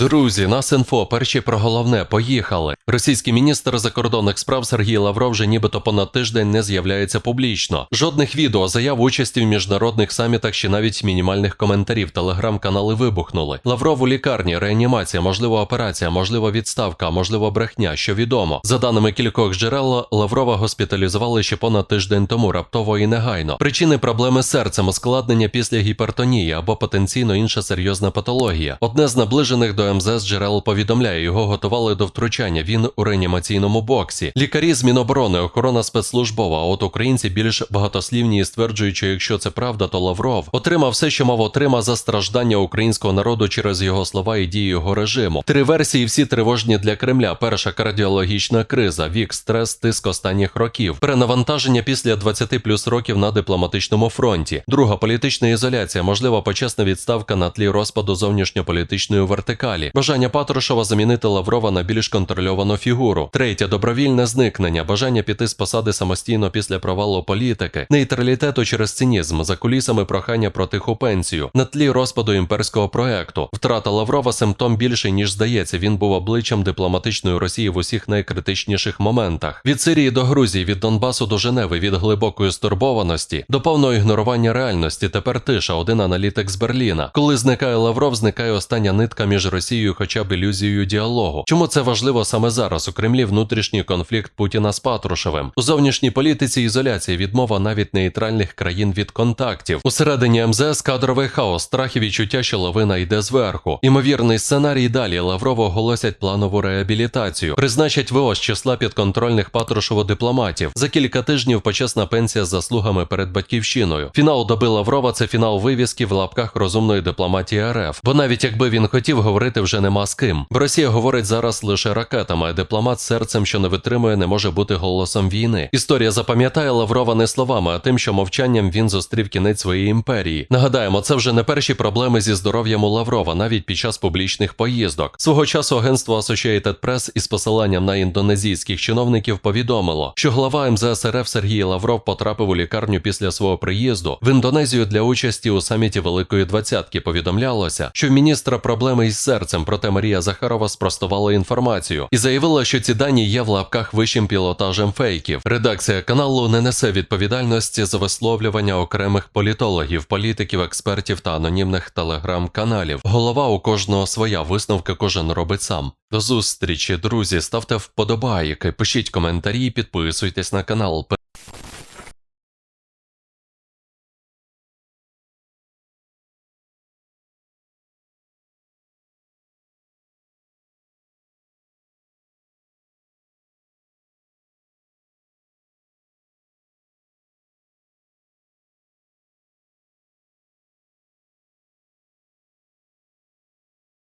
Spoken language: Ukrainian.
Друзі, нас інфо, перші про головне, поїхали. Російський міністр закордонних справ Сергій Лавров вже нібито понад тиждень не з'являється публічно. Жодних відео, заяв участі в міжнародних самітах чи навіть мінімальних коментарів. Телеграм-канали вибухнули. Лавров у лікарні, реанімація, можливо, операція, можливо, відставка, можливо, брехня, що відомо. За даними кількох джерел, Лаврова госпіталізували ще понад тиждень тому, раптово і негайно. Причини проблеми з серцем, ускладнення після гіпертонії або потенційно інша серйозна патологія. Одне з наближених до МЗС джерел повідомляє, його готували до втручання. Він у реанімаційному боксі. Лікарі з Міноборони, охорона спецслужбова. А от українці більш багатослівні і стверджують, що якщо це правда, то Лавров отримав все, що мав отрима за страждання українського народу через його слова і дії його режиму. Три версії, всі тривожні для Кремля. Перша кардіологічна криза, вік, стрес, тиск останніх років, перенавантаження після 20 плюс років на дипломатичному фронті. Друга політична ізоляція, можлива почесна відставка на тлі розпаду зовнішньополітичної вертикалі, бажання Патрушева замінити Лаврова на більш контрольовану фігуру. Третє добровільне зникнення, бажання піти з посади самостійно після провалу політики, нейтралітету через цинізм, за кулісами прохання про тиху пенсію, на тлі розпаду імперського проекту. Втрата Лаврова симптом більший ніж здається. Він був обличчям дипломатичної Росії в усіх найкритичніших моментах. Від Сирії до Грузії, від Донбасу до Женеви, від глибокої стурбованості до повного ігнорування реальності. Тепер тиша, один аналітик з Берліна. Коли зникає Лавров, зникає остання нитка між Росією, хоча б ілюзією діалогу. Чому це важливо саме зараз? У Кремлі внутрішній конфлікт Путіна з Патрушевим. У зовнішній політиці ізоляція, відмова навіть нейтральних країн від контактів. Усередині МЗС кадровий хаос, страх і відчуття, що лавина йде зверху. Імовірний сценарій далі Лаврова оголосять планову реабілітацію, призначать ВО з числа підконтрольних Патрушеву дипломатів. За кілька тижнів почесна пенсія з заслугами перед батьківщиною. Фінал доби Лаврова це фінал вивіски в лапках розумної дипломатії РФ. Бо навіть якби він хотів говорити, вже нема з ким. Бо Росія говорить зараз лише ракетами, дипломат серцем, що не витримує, не може бути голосом війни. Історія запам'ятає Лаврова не словами, а тим, що мовчанням він зустрів кінець своєї імперії. Нагадаємо, це вже не перші проблеми зі здоров'ям у Лаврова, навіть під час публічних поїздок. Свого часу агентство Associated Press із посиланням на індонезійських чиновників повідомило, що глава МЗС РФ Сергій Лавров потрапив у лікарню після свого приїзду в Індонезію для участі у саміті Великої Двадцятки. Повідомлялося, що в міністра проблеми із серцем, проте Марія Захарова спростувала інформацію і заявила, що ці дані є в лапках вищим пілотажем фейків. Редакція каналу не несе відповідальності за висловлювання окремих політологів, політиків, експертів та анонімних телеграм-каналів. Голова у кожного своя висновки кожен робить сам. До зустрічі, друзі. Ставте вподобайки, пишіть коментарі, підписуйтесь на канал.